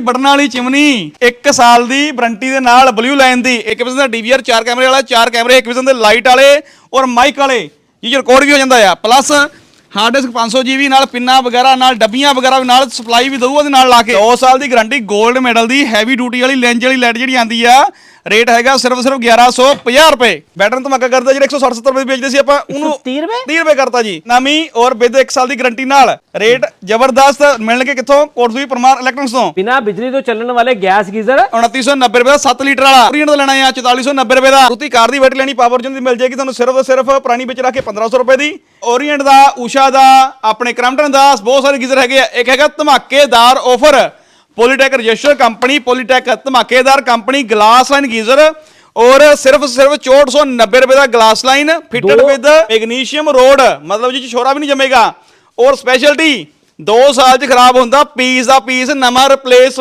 ਬੜਨ ਵਾਲੀ ਚਿਮਨੀ 1 ਸਾਲ ਦੀ ਵਾਰੰਟੀ ਦੇ ਨਾਲ ਬਲੂ ਲਾਈਨ ਦੀ, ਇੱਕ ਵਿਜ਼ਨ ਦਾ ਡੀਵੀਆਰ 4 ਕੈਮਰੇ ਵਾਲਾ, ਚਾਰ ਕੈਮਰੇ, ਇੱਕ ਵਿਜ਼ਨ ਦੇ ਲਾਈਟ ਵਾਲੇ ਔਰ ਮਾਈਕ ਵਾਲੇ, ਇਹ ਰਿਕਾਰਡ ਵੀ ਹੋ ਜਾਂਦਾ ਆ ਪਲੱਸ ਹਾਰਡ ਡਿਸਕ 500 GB ਨਾਲ ਪਿੰਨਾ ਵਗੈਰਾ ਨਾਲ ਡੱਬੀਆਂ ਵਗੈਰਾ ਨਾਲ ਸਪਲਾਈ ਵੀ ਦਊ ਉਹਦੇ ਨਾਲ ਲਾ ਕੇ। 2 ਸਾਲ ਦੀ ਗਾਰੰਟੀ 골ਡ ਮੈਡਲ ਦੀ ਹੈਵੀ ਡਿਊਟੀ ਵਾਲੀ ਲੈਂਜ ਵਾਲੀ ਲਾਈਟ ਜਿਹੜੀ ਆਂਦੀ ਆ ਰੇਟ ਹੈਗਾ ਸਿਰਫ ਸਿਰਫ 1150 ਰੁਪਏ। ਬੈਟਰਨ ਧਮਾਕਾ ਕਰਦਾ ਜਿਹੜਾ 160 70 ਰੁਪਏ ਵੇਚਦੇ ਸੀ ਆਪਾਂ ਉਹਨੂੰ 30 ਰੁਪਏ? 30 ਰੁਪਏ ਕਰਤਾ ਜੀ। ਨਵੀਂ ਔਰ ਵਿਦ 1 ਸਾਲ ਦੀ ਗਾਰੰਟੀ ਨਾਲ ਰੇਟ ਜ਼ਬਰਦਸਤ ਮਿਲਣਗੇ ਕਿੱਥੋਂ? ਕੋਟਸੂਈ ਪਰਮਾਰ ਇਲੈਕਟ੍ਰੋਨਿਕਸ ਤੋਂ। ਬਿਨਾ ਬਿਜਲੀ ਤੋਂ ਚੱਲਣ ਵਾਲੇ ਗੈਸ ਗੀਜ਼ਰ 2990 ਰੁਪਏ ਦਾ 7 ਲੀਟਰ ਵਾਲਾ। ਓਰੀਐਂਟ ਦਾ ਲੈਣਾ ਆ 4490 ਰੁਪਏ ਦਾ। ਤੁਸੀਂ ਕਾਰ ਦੀ ਬੈਟਰੀ ਲੈਣੀ ਪਾਵਰ ਜਨ ਦੀ ਮਿਲ ਜਾਏਗੀ ਤੁਹਾਨੂੰ ਸਿਰਫ ਸਿਰਫ ਪੁਰਾਣੀ ਵਿੱਚ ਰੱਖ ਕੇ 1500 ਰੁਪਏ ਦੀ। ਓਰੀਐਂਟ ਦਾ ਊਸ਼ਾ ਦਾ ਆਪਣੇ ਕ੍ਰਮਟਨ ਦਾ ਬਹੁਤ ਸਾਰੇ ਗੀਜ਼ਰ ਹੈਗੇ ਆ। ਇੱਕ ਹੈਗਾ ਧਮਾਕੇਦਾਰ offer Polytech register company Polytech ਧਮਾਕੇਦਾਰ company glass line geyser. ਔਰ ਸਿਰਫ ਸਿਰਫ 6490 ਰੁਪਏ ਦਾ glass line fitted with magnesium rod ਮਤਲਬ ਜੀ ਛੋਰਾ ਵੀ ਨਹੀਂ ਜੰਮੇਗਾ। ਔਰ ਸਪੈਸ਼ਲਟੀ 2 ਸਾਲ ਚ ਖਰਾਬ ਹੁੰਦਾ। ਪੀਸ ਦਾ ਪੀਸ ਨਵਾਂ ਰਿਪਲੇਸਮੈਂਟ